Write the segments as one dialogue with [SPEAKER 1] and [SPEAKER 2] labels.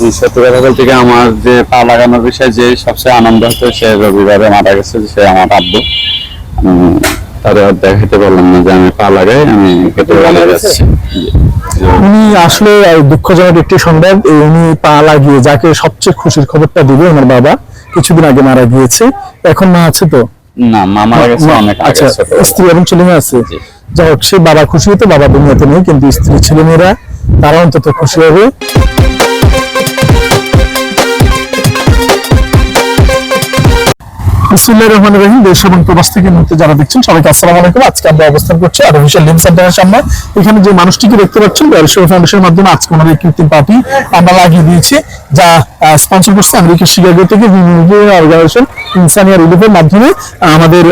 [SPEAKER 1] এই সত্যি কথা বলতে কি আমার যে পা লাগানোর বিষয়ে যে সবচেয়ে আনন্দ হতো সে রবিবারে মারা গেছে সে আমার আব্বু। উম, তারে আর দেখাতে পারলাম না যে আমি পা লাগাই আমি কেটে যাচ্ছি।
[SPEAKER 2] উনি আসলে দুঃখজনক একটি সংবাদ উনি পা লাগিয়ে যাকে সবচেয়ে খুশির খবরটা দিবে আমার বাবা কিছুদিন আগে মারা গিয়েছে। এখন মা আছে তো?
[SPEAKER 1] না মা মারা গেছে অনেক
[SPEAKER 2] আচ্ছা স্ত্রী এবং ছেলে মেয়ে আছে?
[SPEAKER 1] জি।
[SPEAKER 2] যাই হোক সে বাবা খুশি হতো বাবা দুনিয়াতে নেই কিন্তু স্ত্রী ছেলে মেয়েরা তারা অন্তত খুশি হবে। বিসমুল্লাহ রহমান অবস্থান এখানে যে দেখতে পাচ্ছেন মাধ্যমে আজকে ওনাদের কৃত্রিম আমরা লাগিয়ে যা করছে থেকে মাধ্যমে আমাদের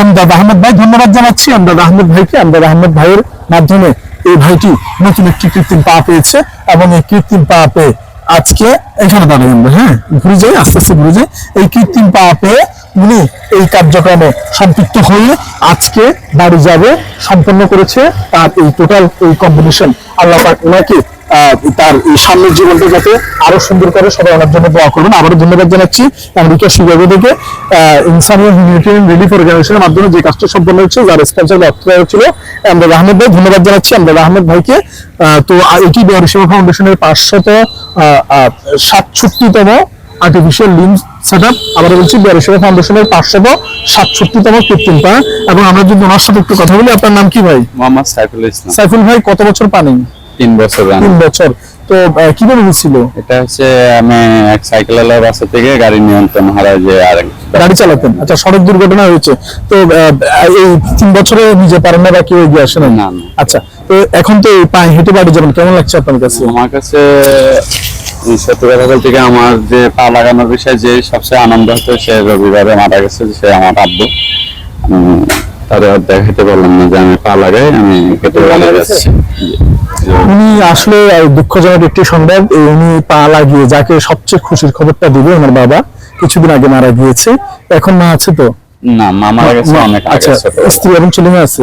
[SPEAKER 2] আমদাদ আহমেদ ভাই, ধন্যবাদ জানাচ্ছি আমদাদ আহমেদ ভাইকে। আমদাদ ভাইয়ের মাধ্যমে এই ভাইটি নতুন একটি কৃত্রিম পা পেয়েছে এবং এই কৃত্রিম পা পেয়ে আজকে এখানে দাঁড়িয়ে হ্যাঁ ঘুরে যাই আস্তে আস্তে ঘুরে যাই এই কৃত্রিম পা পেয়ে উনি এই কার্যক্রমে সম্পৃক্ত হয়ে আজকে বাড়ি যাবে, সম্পন্ন করেছে তার এই টোটাল এই কম্বিনেশন আল্লাহ ওনাকে তার এই সামনের জীবনটা যাতে আরও সুন্দর করে সবাই ওনার জন্য দোয়া করবেন। আবারও ধন্যবাদ জানাচ্ছি আমেরিকা শিকাগো থেকে হিউম্যানিটেরিয়ান রিলিফ অর্গানাইজেশনের মাধ্যমে যে কাজটা সম্পন্ন হচ্ছে যার স্পন্সর অর্থ ছিল আমরাদ আহমেদ ভাই। ধন্যবাদ জানাচ্ছি আমরাদ আহমেদ ভাইকে। তো এটি সেবা ফাউন্ডেশনের পাঁচশত সাতষট্টিতম আর্টিফিশিয়াল লিম সেট আপ আবার বলছি সেবা ফাউন্ডেশনের পাঁচশত সাতষট্টিতম কৃত্রিম পা এবং আমরা যদি ওনার সাথে একটু কথা বলি আপনার নাম কি ভাই?
[SPEAKER 1] মোহাম্মদ সাইফুল ইসলাম।
[SPEAKER 2] সাইফুল ভাই কত বছর পানি?
[SPEAKER 1] তিন বছর
[SPEAKER 2] তিন বছর। তো কীভাবে হয়েছিল
[SPEAKER 1] এটা হচ্ছে আমি এক সাইকেল আলার বাসা থেকে গাড়ি নিয়ন্ত্রণ হারাই যে আর
[SPEAKER 2] গাড়ি চালাতেন? আচ্ছা সড়ক দুর্ঘটনা হয়েছে। তো এই তিন বছরে নিজে পারেন না বা কেউ এগিয়ে আসে না। আচ্ছা তো এখন তো এই পায়ে হেঁটে বাড়ি যাবেন। কেমন লাগছে আপনার কাছে?
[SPEAKER 1] আমার কাছে আমার যে পা লাগানোর বিষয়ে যে সবচেয়ে আনন্দ হতো সে রবিবারে মারা গেছে সে আমার আব্বু। আর দেখাতে পারলাম না যে আমি পা লাগাই আমি কেটে বলে যাচ্ছি।
[SPEAKER 2] উনি আসলে দুঃখজনক একটি সংবাদ উনি পা লাগিয়ে যাকে সবচেয়ে খুশির খবরটা দিবে আমার বাবা কিছুদিন আগে মারা গিয়েছে এখন মা আছে তো?
[SPEAKER 1] না মা মারা গেছে অনেক আগে
[SPEAKER 2] আচ্ছা স্ত্রী এবং ছেলে মেয়ে আছে।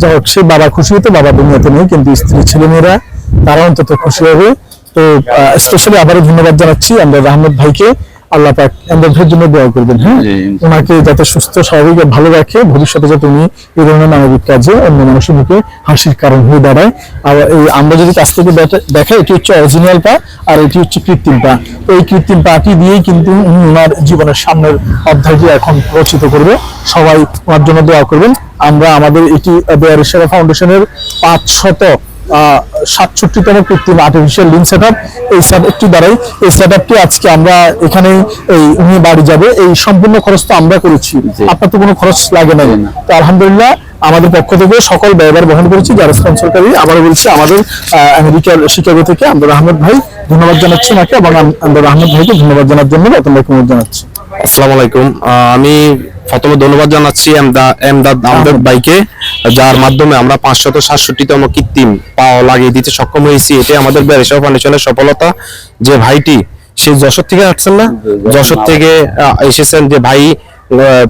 [SPEAKER 2] যাই হোক সে বাবা খুশি হতো বাবা দুনিয়াতে নেই কিন্তু স্ত্রী ছেলে মেয়েরা তারা অন্তত খুশি হবে। তো স্পেশালি আবারও ধন্যবাদ জানাচ্ছি। আমরা আহমেদ ভাইকে আল্লাহ পাক আমাদের জন্য দোয়া করবেন হ্যাঁ? ওনাকে যাতে সুস্থ স্বাভাবিক ভালো রাখে ভবিষ্যতে যাতে উনি এই ধরনের মানবিক কাজে অন্য মানুষের মুখে হাসির কারণ হয়ে দাঁড়ায়। আর এই আমরা যদি কাছ থেকে দেখা- দেখাই এটি হচ্ছে অরিজিনাল পা আর এটি হচ্ছে কৃত্রিম পা। তো এই কৃত্রিম পাটি দিয়েই কিন্তু উনি ওনার জীবনের সামনের অধ্যায়টি এখন রচিত করবে। সবাই ওনার জন্য দোয়া করবেন। আমরা আমাদের এটি বেয়ারি ফাউন্ডেশনের পাঁচ শত সাতষট্টিতম কৃত্রিম আর্টিফিশিয়াল লিম সেট আপ এই সেট আপটি দ্বারাই। এই সেট আপটি আজকে আমরা এখানে এই উনি বাড়ি যাবে। এই সম্পূর্ণ খরচ তো আমরা করেছি। আপনার তো কোনো খরচ লাগে না।
[SPEAKER 1] না।
[SPEAKER 2] তো আলহামদুলিল্লাহ আমাদের পক্ষ থেকে সকল ব্যয়বার বহন করেছি। যারা স্পন্সরকারী আবার বলছি আমাদের আমেরিকার শিকাগো থেকে আমদার আহমেদ ভাই ধন্যবাদ জানাচ্ছি ওনাকে এবং আম- আমদার আহমেদ ভাইকে ধন্যবাদ জানার জন্য অনুরোধ জানাচ্ছি।
[SPEAKER 3] আসসালামু আলাইকুম। আমি প্রথমে ধন্যবাদ জানাচ্ছি এমদা- এমদাদ আহমেদ ভাইকে যার মাধ্যমে আমরা পাঁচশত সাতষট্টিতম কৃত্রিম পাও লাগিয়ে দিতে সক্ষম হয়েছি। এটাই আমাদের বেরেশা ফাউন্ডেশনের সফলতা। যে ভাইটি সে যশোর থেকে আসছেন না? যশোর থেকে এসেছেন। যে ভাই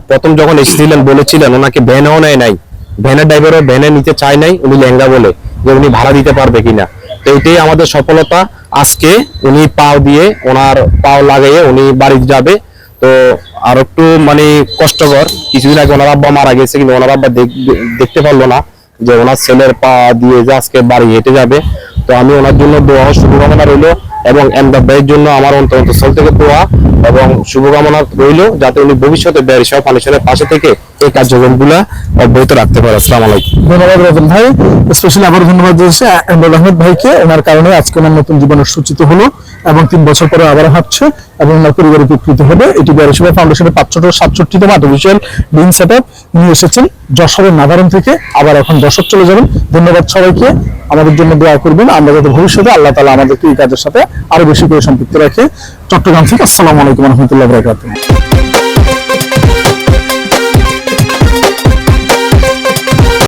[SPEAKER 3] প্রথম যখন এসেছিলেন বলেছিলেন ওনাকে ভ্যানেও নেয় নাই। ভ্যানের ড্রাইভারও ভ্যানে নিতে চায় নাই উনি লেহেঙ্গা বলে যে উনি ভাড়া দিতে পারবে কিনা। তো এটাই আমাদের সফলতা। আজকে উনি পাও দিয়ে ওনার পাও লাগাইয়ে উনি বাড়ি যাবে। তো আর একটু মানে কষ্টকর। কিছুদিন আগে ওনার আব্বা মারা গেছে, কিন্তু ওনার আব্বা দেখ- দেখতে পারল না যে ওনার ছেলের পা দিয়ে যে আজকে বাড়ি হেঁটে যাবে। তো আমি ওনার জন্য দোয়া, শুভকামনা রইল এবং এমদা ব্যয়ের জন্য আমার অন্তর অন্তঃস্থল থেকে দোয়া এবং শুভকামনা রইল যাতে উনি ভবিষ্যতে ব্যয় সব ফাউন্ডেশনের পাশে থেকে এই কার্যক্রমগুলা অব্যাহত রাখতে আসসালামু আলাইকুম।
[SPEAKER 2] ধন্যবাদ রতন ভাই। স্পেশালি ধন্যবাদ দিয়েছে আহমেদ ভাইকে। ওনার কারণে আজকে নতুন সূচিত হলো এবং তিন বছর পরে আবার হাঁটছে এবং পরিবার উপকৃত হবে। এটি ফাউন্ডেশনের সাতষট্টিতম আর্টিফিশিয়াল সেট আপ নিয়ে এসেছেন যশোরের নাগারণ থেকে। আবার এখন দশক চলে যাবেন। ধন্যবাদ সবাইকে। আমাদের জন্য দোয়া করবেন। আমরা যাতে ভবিষ্যতে আল্লাহ তালা আমাদেরকে এই কাজের সাথে আরও বেশি করে সম্পৃক্ত রাখে। চট্টগ্রাম থেকে আসসালামু আলাইকুম রহমতুল্লাহ বরাকাতুহ।